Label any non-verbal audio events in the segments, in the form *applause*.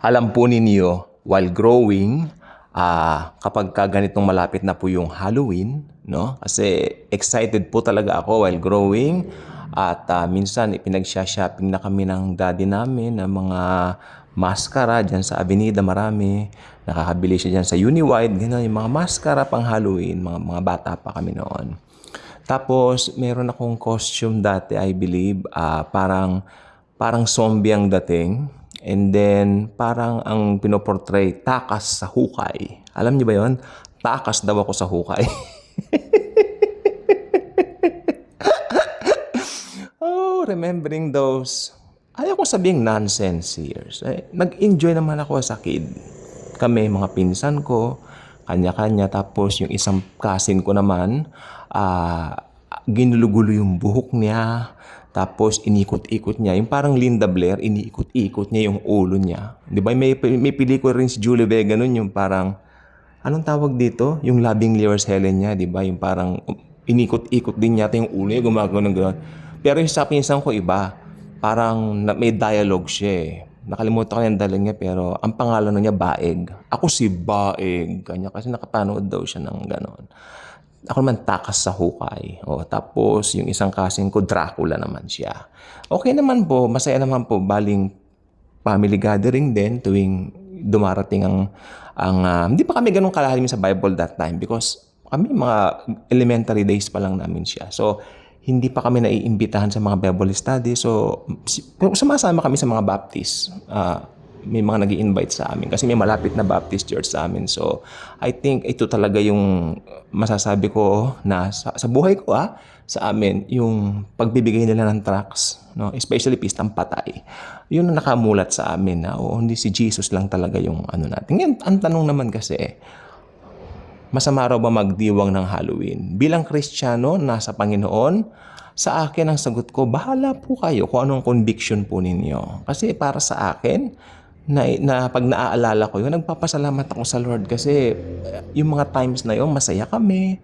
Alam po ninyo, while growing, ah kapag ka ganitong malapit na po yung Halloween, no? Kasi excited po talaga ako while growing. At ah, minsan ipinagsha-shopping na kami ng daddy namin ng mga maskara dyan sa Avenida marami. Nakakabili siya dyan sa Uniwide, gano'n, yung mga maskara pang Halloween, mga, mga bata pa kami noon. Tapos, meron akong costume dati, I believe, ah, parang, parang zombie ang dating. And then, parang ang pinoportray, takas sa hukay. Alam niyo ba yon? Takas daw ako sa hukay. *laughs* oh, remembering those, ayaw ko sabing nonsense years. Eh, nag-enjoy naman ako sa kid. Kami, mga pinsan ko, kanya-kanya. Tapos yung isang cousin ko naman, ah, ginulugulo yung buhok niya. Tapos inikot-ikot niya. Yung parang Linda Blair, iniikot-ikot niya yung ulo niya. Di ba? May, may pelikula rin si Julie Vega nun, yung parang, anong tawag dito? Yung Loving Lear's Helen niya, di ba? Yung parang inikot-ikot din yata yung ulo niya, gumagawa ng gano'n. Pero yung sa pinsan ko iba, parang may dialogue siya eh. Nakalimutan ko yung dalang niya pero ang pangalan niya Baeg. Ako si Baeg. Kanya kasi nakapanood daw siya ng gano'n. Ako naman takas sa hukay. O, tapos yung isang kasing ko, Dracula naman siya. Okay naman po, masaya naman po. Baling family gathering din tuwing dumarating ang ang ah, hindi pa kami ganun kalalim sa Bible that time because kami mga elementary days pa lang namin siya. So hindi pa kami naiimbitahan sa mga Bible study. So sumasama kami sa mga Baptist. Ah, may mga nag invite sa amin kasi may malapit na Baptist church sa amin. So I think ito talaga yung masasabi ko na sa, sa buhay ko ah, sa amin yung pagbibigay nila ng tracts, no? especially pistang patay. Yun ang nakamulat sa amin na oh, hindi si Jesus lang talaga yung ano natin. Ngayon, ang tanong naman kasi, masama raw ba magdiwang ng Halloween? Bilang Kristiyano, nasa Panginoon, sa akin ang sagot ko, bahala po kayo kung anong conviction po ninyo. Kasi para sa akin, na, na pag naaalala ko yun, nagpapasalamat ako sa Lord kasi eh, yung mga times na yun, masaya kami.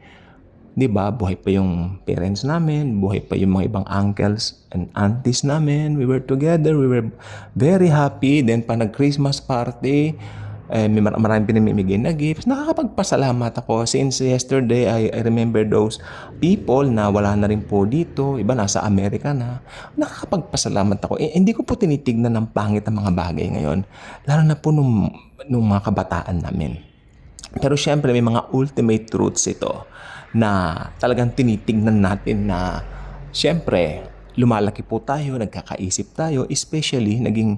'Di ba? Buhay pa yung parents namin, buhay pa yung mga ibang uncles and aunties namin. We were together, we were very happy. Then pa nag-Christmas party, eh, may mar- maraming pinamimigay na gifts. Nakakapagpasalamat ako since yesterday I, I remember those people na wala na rin po dito. Iba nasa Amerika na. Nakakapagpasalamat ako. Eh, hindi ko po tinitignan ng pangit ang mga bagay ngayon. Lalo na po nung, nung mga kabataan namin. Pero syempre may mga ultimate truths ito na talagang tinitingnan natin na syempre lumalaki po tayo, nagkakaisip tayo, especially naging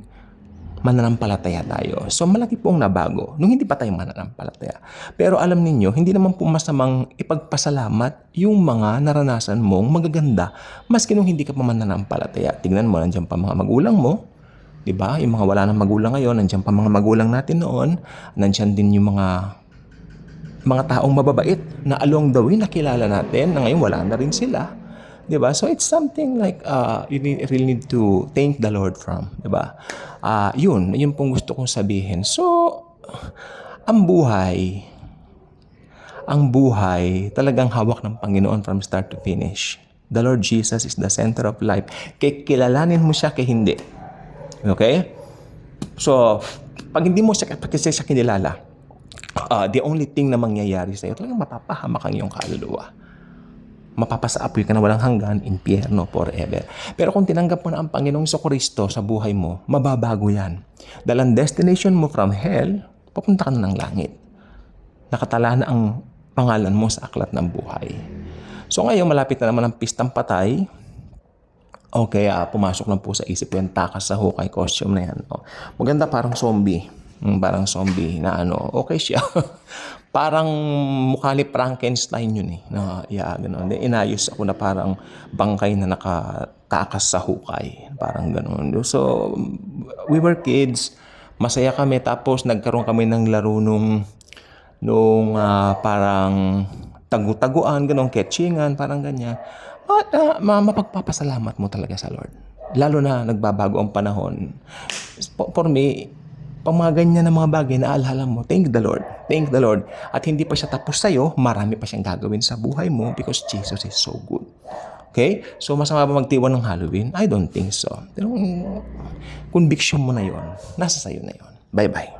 mananampalataya tayo. So malaki pong nabago nung hindi pa tayo mananampalataya. Pero alam ninyo, hindi naman po masamang ipagpasalamat yung mga naranasan mong magaganda maski nung hindi ka pa mananampalataya. Tingnan mo, nandiyan pa mga magulang mo, 'di ba? Yung mga wala nang magulang ngayon, nandiyan pa mga magulang natin noon, nandiyan din yung mga mga taong mababait na along the way nakilala natin na ngayon wala na rin sila. 'Di ba? So it's something like uh, you need, really need to thank the Lord from, 'di ba? Ah, yun, yun pong gusto kong sabihin. So ang buhay ang buhay talagang hawak ng Panginoon from start to finish. The Lord Jesus is the center of life. Kaya kilalanin mo siya kay hindi. Okay? So, pag hindi mo siya, pag siya kinilala, uh, the only thing na mangyayari sa'yo, talagang mapapahamak ang iyong kaluluwa. Mapapasaapoy ka na walang hanggan, impyerno forever. Pero kung tinanggap mo na ang Panginoong Kristo sa buhay mo, mababago yan. Dahil ang destination mo from hell, papunta ka na ng langit. Nakatala na ang pangalan mo sa aklat ng buhay. So ngayon, malapit na naman ang pistang patay. Okay, ah, pumasok lang po sa isip ko yung takas sa hukay costume na yan. Oh. Maganda parang zombie. Parang zombie na ano, okay siya. *laughs* parang mukha ni Frankenstein yun eh. Na, yeah, ganun. Inayos ako na parang bangkay na nakatakas sa hukay. Parang ganun. So, we were kids. Masaya kami. Tapos, nagkaroon kami ng laro nung, nung ah, parang tagu-taguan, ganun, ketchingan, parang ganyan. At ah, ma- mapagpapasalamat mo talaga sa Lord. Lalo na nagbabago ang panahon. For me, pag mga ganyan na mga bagay, naalala mo, thank the Lord. Thank the Lord. At hindi pa siya tapos sa'yo, marami pa siyang gagawin sa buhay mo because Jesus is so good. Okay? So, masama ba magtiwan ng Halloween? I don't think so. Pero, mm, conviction mo na yon Nasa sa'yo na yon Bye-bye.